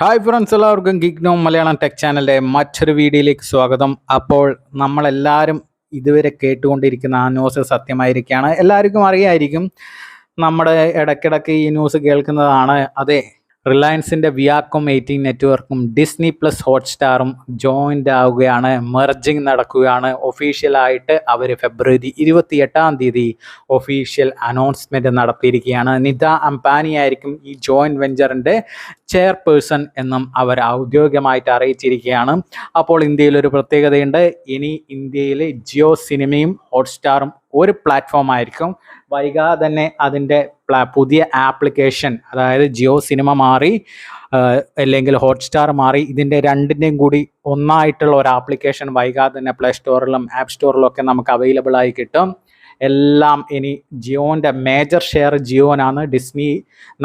Hi friends എല്ലാവർക്കും ഗിഗ്നോ Malayalam tech ചാനലിന്റെ മറ്റൊരു വീഡിയോയിലേക്ക് സ്വാഗതം. അപ്പോൾ നമ്മളെല്ലാവരും ഇതുവരെ കേട്ടുകൊണ്ടിരിക്കുന്ന ആ ന്യൂസ് സത്യമായിരിക്കുകയാണ് എല്ലാവർക്കും അറിയായിരിക്കും നമ്മുടെ ഇടയ്ക്കിടയ്ക്ക് ഈ ന്യൂസ് കേൾക്കുന്നതാണ്. അതെ റിലയൻസിന്റെ വിയാക്കോം എയ്റ്റീൻ നെറ്റ്വർക്കും ഡിസ്നി പ്ലസ് ഹോട്ട്സ്റ്റാറും ജോയിന്റ് ആവുകയാണ്. മെർജിങ് നടക്കുകയാണ്. ഒഫീഷ്യലായിട്ട് അവർ ഫെബ്രുവരി ഇരുപത്തി എട്ടാം തീയതി ഒഫീഷ്യൽ അനൗൺസ്മെന്റ് നടത്തിയിരിക്കുകയാണ്. നിത അംബാനി ആയിരിക്കും ഈ ജോയിന്റ് വെഞ്ചറിന്റെ ചെയർപേഴ്സൺ എന്നും അവർ ഔദ്യോഗികമായിട്ട് അറിയിച്ചിരിക്കുകയാണ്. അപ്പോൾ ഇന്ത്യയിൽ ഒരു പ്രത്യേകതയുണ്ട്. ഇനി ഇന്ത്യയിലെ ജിയോ സിനിമയും ഹോട്ട്സ്റ്റാറും ഒരു പ്ലാറ്റ്ഫോം ആയിരിക്കും. വൈകാതെ തന്നെ അതിന്റെ പുതിയ ആപ്ലിക്കേഷൻ അതായത് ജിയോ സിനിമ മാറി അല്ലെങ്കിൽ ഹോട്ട്സ്റ്റാർ മാറി ഇതിന്റെ രണ്ടിന്റെയും കൂടി ഒന്നായിട്ടുള്ള ഒരു ആപ്ലിക്കേഷൻ വൈകാതെ തന്നെ പ്ലേ സ്റ്റോറിലും ആപ്പ് സ്റ്റോറിലും ഒക്കെ നമുക്ക് അവൈലബിൾ ആയി കിട്ടും. എല്ലാം ഇനി ജിയോന്റെ മേജർ ഷെയർ ജിയോനാണ്. ഡിസ്നി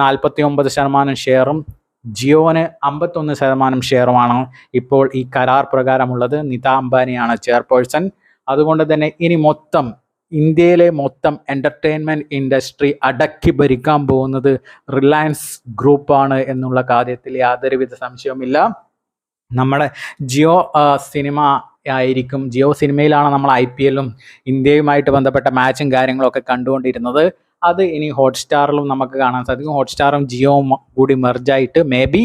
നാൽപ്പത്തി ഒമ്പത് ശതമാനം ഷെയറും ജിയോന് അമ്പത്തൊന്ന് ശതമാനം ഷെയറുമാണ് ഇപ്പോൾ ഈ കരാർ പ്രകാരമുള്ളത്. നിത അംബാനിയാണ് ചെയർപേഴ്സൺ. അതുകൊണ്ട് തന്നെ ഇനി മൊത്തം ഇന്ത്യയിലെ മൊത്തം എന്റർടൈൻമെന്റ് ഇൻഡസ്ട്രി അടക്കി ഭരിക്കാൻ പോകുന്നത് റിലയൻസ് ഗ്രൂപ്പാണ് എന്നുള്ള കാര്യത്തിൽ യാതൊരുവിധ സംശയവുമില്ല. നമ്മുടെ ജിയോ സിനിമ ആയിരിക്കും. ജിയോ സിനിമയിലാണ് നമ്മൾ ഐ പി എല്ലും ഇന്ത്യയുമായിട്ട് ബന്ധപ്പെട്ട മാച്ചും കാര്യങ്ങളൊക്കെ കണ്ടുകൊണ്ടിരുന്നത്. അത് ഇനി ഹോട്ട്സ്റ്റാറിലും നമുക്ക് കാണാൻ സാധിക്കും. ഹോട്ട്സ്റ്റാറും ജിയോവും കൂടി മെർജായിട്ട് മേ ബി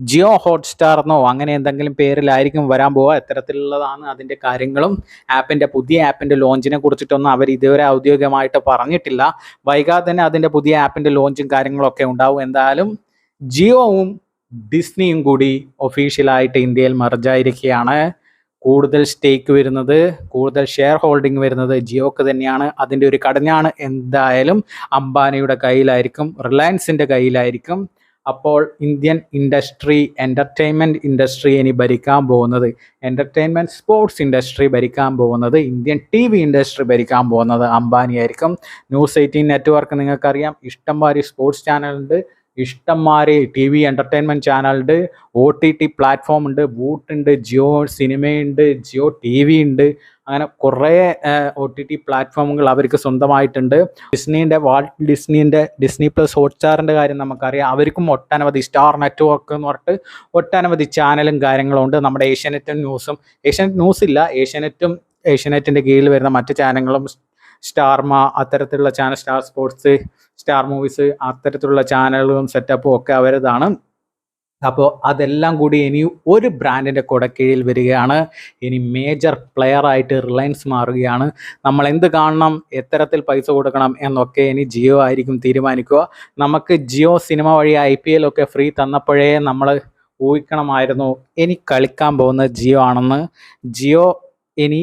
ജിയോ ഹോട്ട്സ്റ്റാർ എന്നോ അങ്ങനെ എന്തെങ്കിലും പേരിലായിരിക്കും വരാൻ പോവുക. എത്തരത്തിലുള്ളതാണ് അതിന്റെ കാര്യങ്ങളും. ആപ്പിന്റെ പുതിയ ആപ്പിന്റെ ലോഞ്ചിനെ കുറിച്ചിട്ടൊന്നും അവർ ഇതുവരെ ഔദ്യോഗികമായിട്ട് പറഞ്ഞിട്ടില്ല. വൈകാതെ തന്നെ അതിന്റെ പുതിയ ആപ്പിന്റെ ലോഞ്ചും കാര്യങ്ങളൊക്കെ ഉണ്ടാവും. എന്തായാലും ജിയോവും ഡിസ്നിയും കൂടി ഒഫീഷ്യലായിട്ട് ഇന്ത്യയിൽ മെർജായിരിക്കുകയാണ് കൂടുതൽ സ്റ്റേക്ക് വരുന്നത് കൂടുതൽ ഷെയർ ഹോൾഡിംഗ് വരുന്നത് ജിയോക്ക് തന്നെയാണ്. അതിന്റെ ഒരു കടഞ്ഞാണ് എന്തായാലും അംബാനിയുടെ കയ്യിലായിരിക്കും റിലയൻസിന്റെ കയ്യിലായിരിക്കും അപ്പോൾ ഇന്ത്യൻ ഇൻഡസ്ട്രി എന്റർടൈൻമെന്റ് ഇൻഡസ്ട്രി ഇനി ഭരിക്കാൻ പോകുന്നത്. എന്റർടൈൻമെന്റ് സ്പോർട്സ് ഇൻഡസ്ട്രി ഭരിക്കാൻ പോകുന്നത് ഇന്ത്യൻ ടി വി ഇൻഡസ്ട്രി ഭരിക്കാൻ പോകുന്നത് അംബാനി ആയിരിക്കും ന്യൂസ് എയ്റ്റീൻ നെറ്റ്വർക്ക് നിങ്ങൾക്കറിയാം ഇഷ്ടംമാതിരി സ്പോർട്സ് ചാനലുണ്ട് ഇഷ്ടംമാതിരി ടി വി എന്റർടൈൻമെന്റ് ചാനലുണ്ട് ഒ ടി ടി പ്ലാറ്റ്ഫോം ഉണ്ട് വൂട്ടുണ്ട് ജിയോ സിനിമയുണ്ട് ജിയോ ടി വി ഉണ്ട്. അങ്ങനെ കുറേ ഒ ടി ടി പ്ലാറ്റ്ഫോമുകൾ അവർക്ക് സ്വന്തമായിട്ടുണ്ട്. ഡിസ്നീന്റെ വാൾട്ട് ഡിസ്നീന്റെ ഡിസ്നി പ്ലസ് ഹോട്ട്സ്റ്റാറിന്റെ കാര്യം നമുക്കറിയാം. അവർക്കും ഒട്ടനവധി സ്റ്റാർ നെറ്റ്വർക്ക് എന്ന് പറഞ്ഞിട്ട് ഒട്ടനവധി ചാനലും കാര്യങ്ങളും ഉണ്ട്. നമ്മുടെ ഏഷ്യാനെറ്റും ന്യൂസും ഏഷ്യാനെറ്റ് ന്യൂസ് ഇല്ല. ഏഷ്യാനെറ്റും ഏഷ്യാനെറ്റിന്റെ കീഴിൽ വരുന്ന മറ്റ് ചാനലുകളും സ്റ്റാർമ അത്തരത്തിലുള്ള channel Star Sports Star Movies അത്തരത്തിലുള്ള ചാനലുകളും സെറ്റപ്പും ഒക്കെ അവരതാണ്. അപ്പോൾ അതെല്ലാം കൂടി ഇനി ഒരു ബ്രാൻഡിന്റെ കുടക്കീഴിൽ വരികയാണ്. ഇനി മേജർ പ്ലെയർ ആയിട്ട് റിലയൻസ് മാറുകയാണ്. നമ്മൾ എന്ത് കാണണം എത്തരത്തിൽ പൈസ കൊടുക്കണം എന്നൊക്കെ ഇനി ജിയോ ആയിരിക്കും തീരുമാനിക്കുക. നമുക്ക് ജിയോ സിനിമ വഴി ഐ പി എൽ ഒക്കെ ഫ്രീ തന്നപ്പോഴേ നമ്മൾ ഊഹിക്കണമായിരുന്നു ഇനി കളിക്കാൻ പോകുന്നത് ജിയോ ആണെന്ന്. ജിയോ ഇനി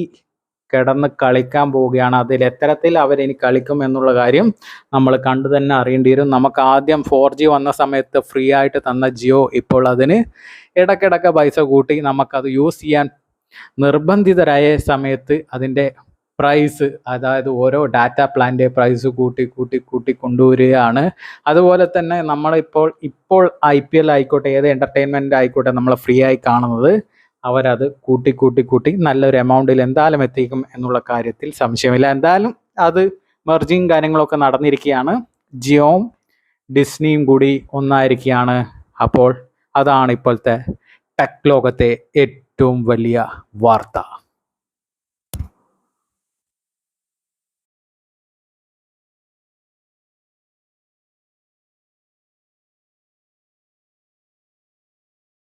കിടന്ന് കളിക്കാൻ പോവുകയാണ്. അതിൽ എത്തരത്തിൽ അവരിനി കളിക്കും എന്നുള്ള കാര്യം നമ്മൾ കണ്ടു തന്നെ അറിയേണ്ടി വരും. നമുക്ക് ആദ്യം ഫോർ ജി വന്ന സമയത്ത് ഫ്രീ ആയിട്ട് തന്ന ജിയോ ഇപ്പോൾ അതിന് ഇടയ്ക്കിടയ്ക്ക് പൈസ കൂട്ടി നമുക്കത് യൂസ് ചെയ്യാൻ നിർബന്ധിതരായ സമയത്ത് അതിന്റെ പ്രൈസ് അതായത് ഓരോ ഡാറ്റ പ്ലാന്റെ പ്രൈസ് കൂട്ടി കൂട്ടി കൂട്ടി കൊണ്ടുവരികയാണ്. അതുപോലെ തന്നെ നമ്മളിപ്പോൾ ഇപ്പോൾ ഐ പി എൽ ആയിക്കോട്ടെ ഏത് എന്റർടൈൻമെന്റ് ആയിക്കോട്ടെ നമ്മൾ ഫ്രീ ആയി കാണുന്നത് അവരത് കൂട്ടി കൂട്ടി കൂട്ടി നല്ലൊരു എമൗണ്ടിൽ എന്തായാലും എത്തിക്കും എന്നുള്ള കാര്യത്തിൽ സംശയമില്ല. എന്തായാലും അത് മെർജിങ് കാര്യങ്ങളൊക്കെ നടന്നിരിക്കുകയാണ്. ജിയോവും ഡിസ്നിയും കൂടി ഒന്നായിരിക്കുകയാണ്. അപ്പോൾ അതാണ് ഇപ്പോഴത്തെ ടെക് ലോകത്തെ ഏറ്റവും വലിയ വാർത്ത.